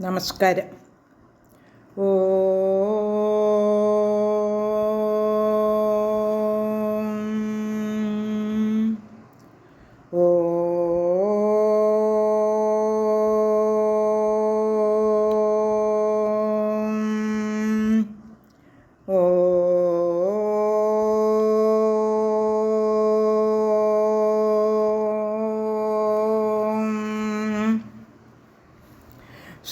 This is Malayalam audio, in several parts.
നമസ്കാരം. ഓ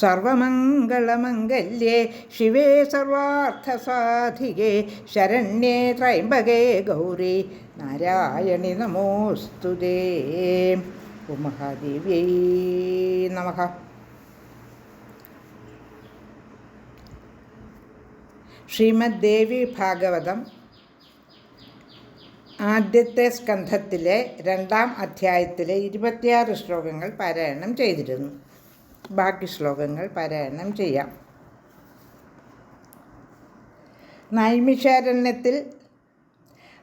സർവമംഗളമംഗല്യേ ശിവേ സർവാർത്ഥസാധികേ ശരണ്യേ ത്രൈംബകേ ഗൗരി നാരായണി നമോസ്തുതേ ഉമഹാദേവ്യൈ നമഃ. ശ്രീമദ് ദേവി ഭാഗവതം ആദ്യത്തെ സ്കന്ധത്തിലെ രണ്ടാം അധ്യായത്തിലെ ഇരുപത്തിയാറ് ശ്ലോകങ്ങൾ പാരായണം ചെയ്തിരുന്നു. ബാക്കി ശ്ലോകങ്ങൾ പാരായണം ചെയ്യാം. നൈമിഷാരണ്യത്തിൽ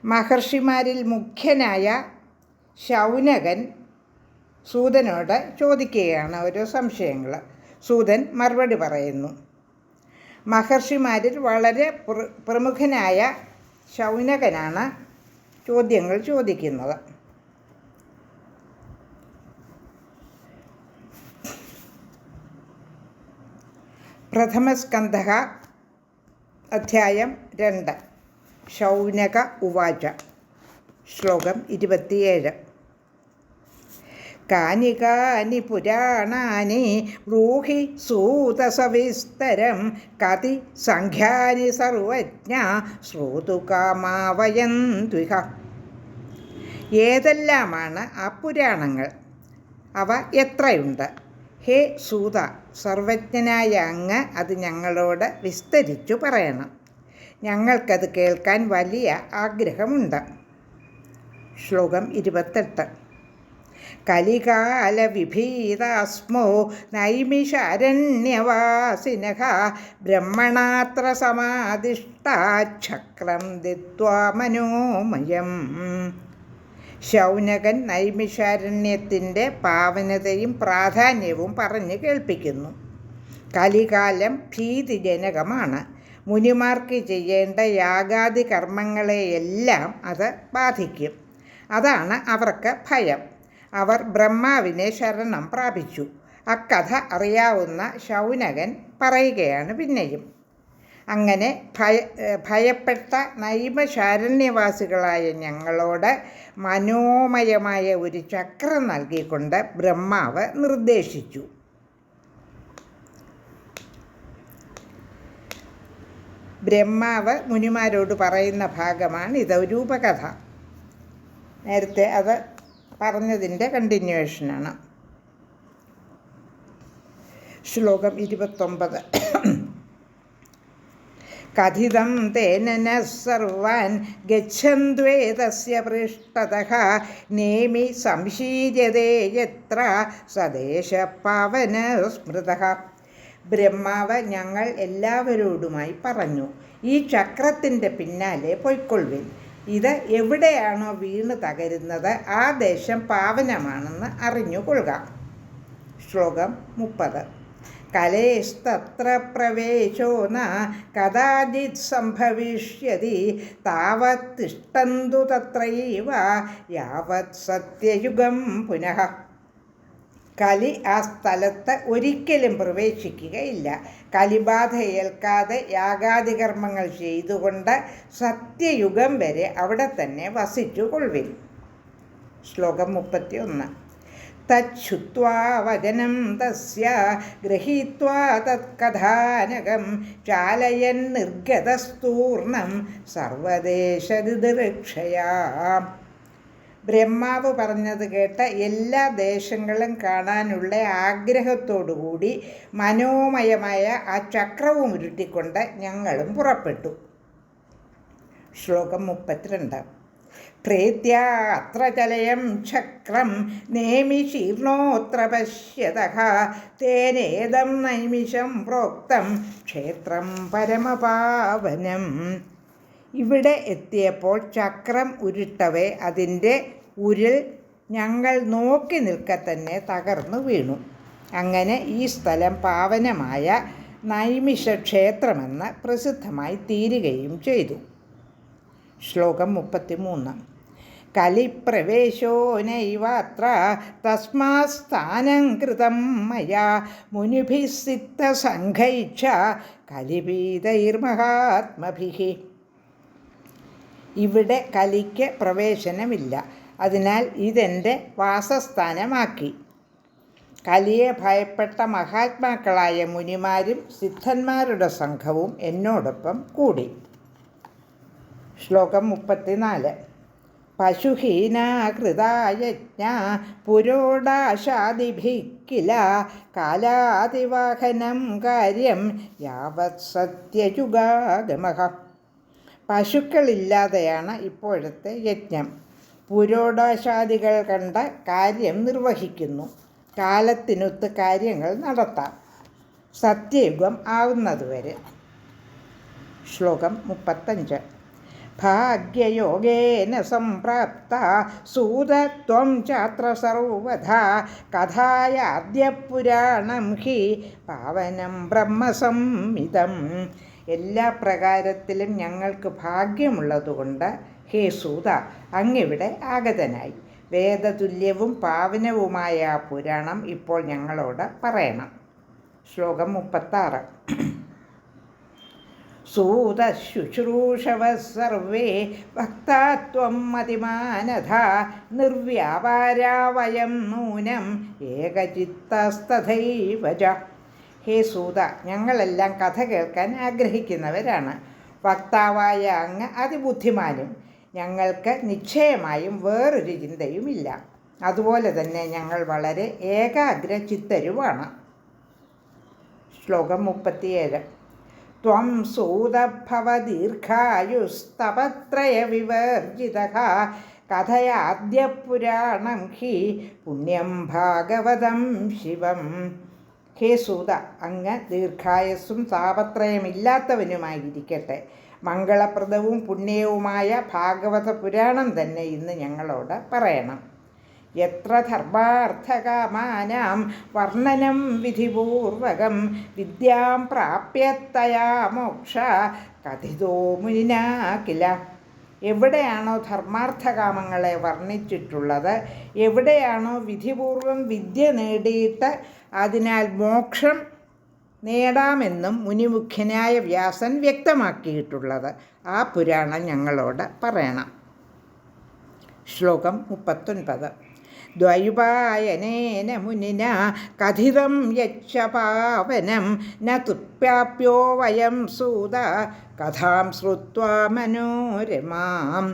മഹർഷിമാരിൽ മുഖ്യനായ ശൗനകൻ സൂതനോട് ചോദിക്കുകയാണ് ഓരോ സംശയങ്ങൾ. സൂതൻ മറുപടി പറയുന്നു മഹർഷിമാരിൽ വളരെ പ്ര- പ്രമുഖനായ ശൗനകനാണ് ചോദ്യങ്ങൾ ചോദിക്കുന്നത്. പ്രഥമസ്കന്ധ അധ്യായം രണ്ട്. ശൗനക ഉവാച. ശ്ലോകം ഇരുപത്തിയേഴ്. കാനി കാനി പുരാണാനി ബ്രൂഹി സൂതസവിസ്തരം കതി സംഖ്യാനി സർവജ്ഞ ശ്രോതുകാമാവയൻ ദ്വിഹ ഏതെല്ലാമാണ് ആ പുരാണങ്ങൾ? അവ എത്രയുണ്ട്? ഹേ സൂത സർവജ്ഞനായ അങ്ങ് അത് ഞങ്ങളോട് വിസ്തരിച്ചു പറയണം. ഞങ്ങൾക്കത് കേൾക്കാൻ വലിയ ആഗ്രഹമുണ്ട്. ശ്ലോകം ഇരുപത്തെട്ട്. കലികാല വിഭീതാസ്മോ നൈമിഷാരണ്യവാസിനഃ ബ്രഹ്മണാത്ര സമാധിഷ്ടാചക്രം ദിത്വാ മനോമയം ശൗനകൻ നൈമിഷാരണ്യത്തിന്റെ പാവനതയും പ്രാധാന്യവും പറഞ്ഞ് കേൾപ്പിക്കുന്നു. കലികാലം ഭീതിജനകമാണ്. മുനിമാർക്ക് ചെയ്യേണ്ട യാഗാദി കർമ്മങ്ങളെയെല്ലാം അത് ബാധിക്കും. അതാണ് അവർക്ക് ഭയം. അവർ ബ്രഹ്മാവിനെ ശരണം പ്രാപിച്ചു. അക്കഥ അറിയാവുന്ന ശൗനകൻ പറയുകയാണ് പിന്നെയും. അങ്ങനെ ഭയ ഭയപ്പെട്ട നൈമശാരണ്യവാസികളായ ഞങ്ങളോട് മനോമയമായ ഒരു ചക്രം നൽകിക്കൊണ്ട് ബ്രഹ്മാവ് നിർദ്ദേശിച്ചു. ബ്രഹ്മാവ് മുനിമാരോട് പറയുന്ന ഭാഗമാണ് ഇത് രൂപകഥ. നേരത്തെ അത് പറഞ്ഞതിന്റെ കണ്ടിന്യൂവേഷനാണ്. ശ്ലോകം ഇരുപത്തൊമ്പത്. കഥിതം തേന സർവാൻ ഗച്ഛന്ത്വേതസ്യ പൃഷ്ടതഃ നേമി സംശീര്യതേ യത്ര സദേശ പവന സ്മൃതഃ ബ്രഹ്മാവ് ഞങ്ങൾ എല്ലാവരോടുമായി പറഞ്ഞു ഈ ചക്രത്തിന്റെ പിന്നാലെ പൊയ്ക്കൊള്ളുവിൻ. ഇത് എവിടെയാണോ വീണ് തകരുന്നത് ആ ദേശം പാവനമാണെന്ന് അറിഞ്ഞുകൊള്ളുക. ശ്ലോകം മുപ്പത്. കലേസ്തത്ര പ്രവേശോ ന കഥാചിത് സംഭവിഷ്യതി താവത് തിഷ്ടന്തു തത്രൈവ യാവത് സത്യയുഗം പുനഃ. കലി ആ സ്ഥലത്ത് ഒരിക്കലും പ്രവേശിക്കുകയില്ല. കലിബാധ ഏൽക്കാതെ യാഗാദികർമ്മങ്ങൾ ചെയ്തുകൊണ്ട് സത്യയുഗം വരെ അവിടെ തന്നെ വസിച്ചു കൊള്ളുവിൻ ശ്ലോകം മുപ്പത്തി ഒന്ന് തച്ഛുത്വാ വചനം തസ്യ ഗൃഹീത്വാ തത്കഥാനകം ചാലയൻ നിർഗതസ്തൂർണം സർവദേശരിതൃക്ഷയാ ബ്രഹ്മാവ് പറഞ്ഞത് കേട്ട എല്ലാ ദേശങ്ങളും കാണാനുള്ള ആഗ്രഹത്തോടുകൂടി മനോമയമായ ആ ചക്രവും ഉരുട്ടിക്കൊണ്ട് ഞങ്ങളും പുറപ്പെട്ടു. ശ്ലോകം മുപ്പത്തിരണ്ട്. പ്രീത്യ അത്ര चलयं ചക്രം നേമി ശീർണോത്ര तेनेदं നൈമിഷം പ്രോക്തം ക്ഷേത്രം പരമപാവനം. ഇവിടെ എത്തിയപ്പോൾ ചക്രം ഉരുട്ടവേ അതിന്റെ ഉരുൾ ഞങ്ങൾ നോക്കി നിൽക്കെ തന്നെ തകർന്നു വീണു. അങ്ങനെ ഈ സ്ഥലം പാവനമായ നൈമിഷ ക്ഷേത്രമെന്ന് പ്രസിദ്ധമായി തീരുകയും ചെയ്തു. ശ്ലോകം മുപ്പത്തിമൂന്ന്. കലിപ്രവേശോ നൈവാത്ര തസ്മാസ്ഥാനം കൃതം മയാ മുനിഭിസിദ്ധസംഘൈക്ഷ കലിപീതൈർമഹാത്മഭിः. ഇവിടെ കലിക്ക് പ്രവേശനമില്ല. അതിനാൽ ഇതെന്റെ വാസസ്ഥാനമാക്കി. കലിയെ ഭയപ്പെട്ട മഹാത്മാക്കളായ മുനിമാരും സിദ്ധന്മാരുടെ സംഘവും എന്നോടൊപ്പം കൂടി. ശ്ലോകം മുപ്പത്തിനാല്. പശുഹീനാകൃതായജ്ഞ പുരോടാശാദിഭിക്കില കാലാതിവാഹനം കാര്യം യാവത് സത്യയുഗാഗമ പശുക്കളില്ലാതെയാണ് ഇപ്പോഴത്തെ യജ്ഞം. പുരോടാശാദികൾ കണ്ട കാര്യം നിർവഹിക്കുന്നു. കാലത്തിനൊത്ത് കാര്യങ്ങൾ നടത്താം. സത്യയുഗം ആവുന്നതുവരെ. ശ്ലോകം മുപ്പത്തഞ്ച്. ഭാഗ്യയോഗേന സംപ്രാപ്ത സൂതത്വം ചാത്ര सर्वधा കഥായാദ്യ പുരാണം ഹി പാവനം ബ്രഹ്മസംഹിതം എല്ലാ പ്രകാരത്തിലും ഞങ്ങൾക്ക് ഭാഗ്യമുള്ളതുകൊണ്ട് ഹേ സൂത അങ്ങിവിടെ ആഗതനായി. വേദതുല്യവും പാവനവുമായ ആ പുരാണം ഇപ്പോൾ ഞങ്ങളോട് പറയണം. ശ്ലോകം മുപ്പത്താറ്. സൂതശുശ്രൂഷവ സർവേ വക്താത്വം മതിമാനധ നിർവ്യാപാരാ വയം നൂനം ഏകചിത്തസ്തഥൈവ ഹേ സൂത ഞങ്ങളെല്ലാം കഥ കേൾക്കാൻ ആഗ്രഹിക്കുന്നവരാണ്. വക്താവായ അങ്ങ് അതിബുദ്ധിമാനും ഞങ്ങൾക്ക് നിശ്ചയമായും വേറൊരു ചിന്തയുമില്ല. അതുപോലെ തന്നെ ഞങ്ങൾ വളരെ ഏകാഗ്ര ചിത്തരുവാണ് ശ്ലോകം മുപ്പത്തിയേഴ്. ത്വം സൂതഭവദീർഘായുസ്തപത്രയവിവർജിതഃ കഥയാദ്യ പുരാണം ഹി. പുണ്യം ഭാഗവതം ശിവം. ഹേ സൂത അങ്ങ് ദീർഘായസ്സും താപത്രയമില്ലാത്തവനുമായിരിക്കട്ടെ മംഗളപ്രദവും പുണ്യവുമായ ഭാഗവത പുരാണം തന്നെ ഇന്ന് ഞങ്ങളോട് പറയണം. എത്ര ധർമാർത്ഥകാമാനാം വർണനം വിധിപൂർവകം വിദ്യാം പ്രാപ്യത്തയാ മോക്ഷ കഥിതോ മുനിനാ എവിടെയാണോ ധർമാർത്ഥകാമങ്ങളെ വർണിച്ചിട്ടുള്ളത് എവിടെയാണോ വിധിപൂർവം വിദ്യ നേടിയിട്ട് അതിനാൽ മോക്ഷം നേടാമെന്നും മുനിമുഖ്യനായ വ്യാസൻ വ്യക്തമാക്കിയിട്ടുള്ളത്. ആ പുരാണം ഞങ്ങളോട് പറയണം. ശ്ലോകം മുപ്പത്തൊൻപത്. ദ്വൈപായനേന മുനിന കഥിതം യച്ഛ പാവനം ന തുപ്യാപ്യോ വയം സൂത കഥാം ശ്രുത്വാ മനോരമാം.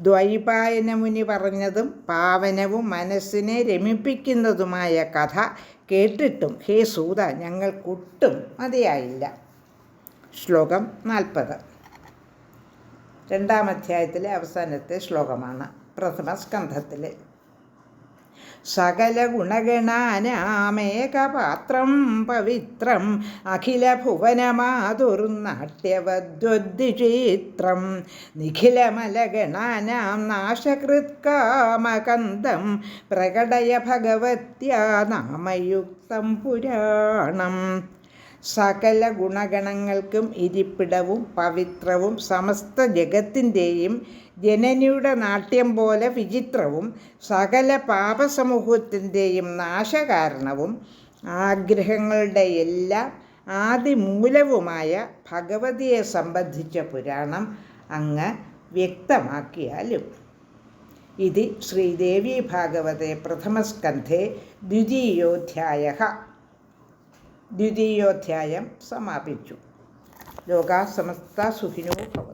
ദ്വൈപായന മുനി പറഞ്ഞതും പാവനവും മനസ്സിനെ രമിപ്പിക്കുന്നതുമായ കഥ കേട്ടിട്ടും ഹേ സൂത ഞങ്ങൾക്കൊട്ടും മതിയായില്ല. ശ്ലോകം നാൽപ്പത്. രണ്ടാം അധ്യായത്തിലെ അവസാനത്തെ ശ്ലോകമാണ് പ്രഥമ സ്കന്ധത്തിലെ. സകല ഗുണഗണാനാമേകപാത്രം പവിത്രം അഖില ഭുവനമാതുർനാട്യവദ്വദ്വിചിത്രം നിഖിലമലഗണാനാം നാശകൃത്കാമകന്ദം പ്രകടയ ഭഗവത്യാ നാമയുക്തം പുരാണം സകല ഗുണഗണങ്ങൾക്കും ഇരിപ്പിടവും പവിത്രവും സമസ്ത ജഗത്തിന്റെയും ജനനിയുടെ നാട്യം പോലെ വിചിത്രവും സകല പാപസമൂഹത്തിന്റെയും നാശകാരണവും ആഗ്രഹങ്ങളുടെ എല്ലാം ആദിമൂലവുമായ ഭഗവതിയെ സംബന്ധിച്ച പുരാണം അങ്ങ് വ്യക്തമാക്കിയാലും. ഇത് ശ്രീദേവി ഭാഗവതേ പ്രഥമസ്കന്ധേ ദ്വിതീയോധ്യായ. ദ്വിതീയോധ്യായം സമാപിച്ചു. ലോകാസമസ്ത സുഖിനോ ഭവന്തു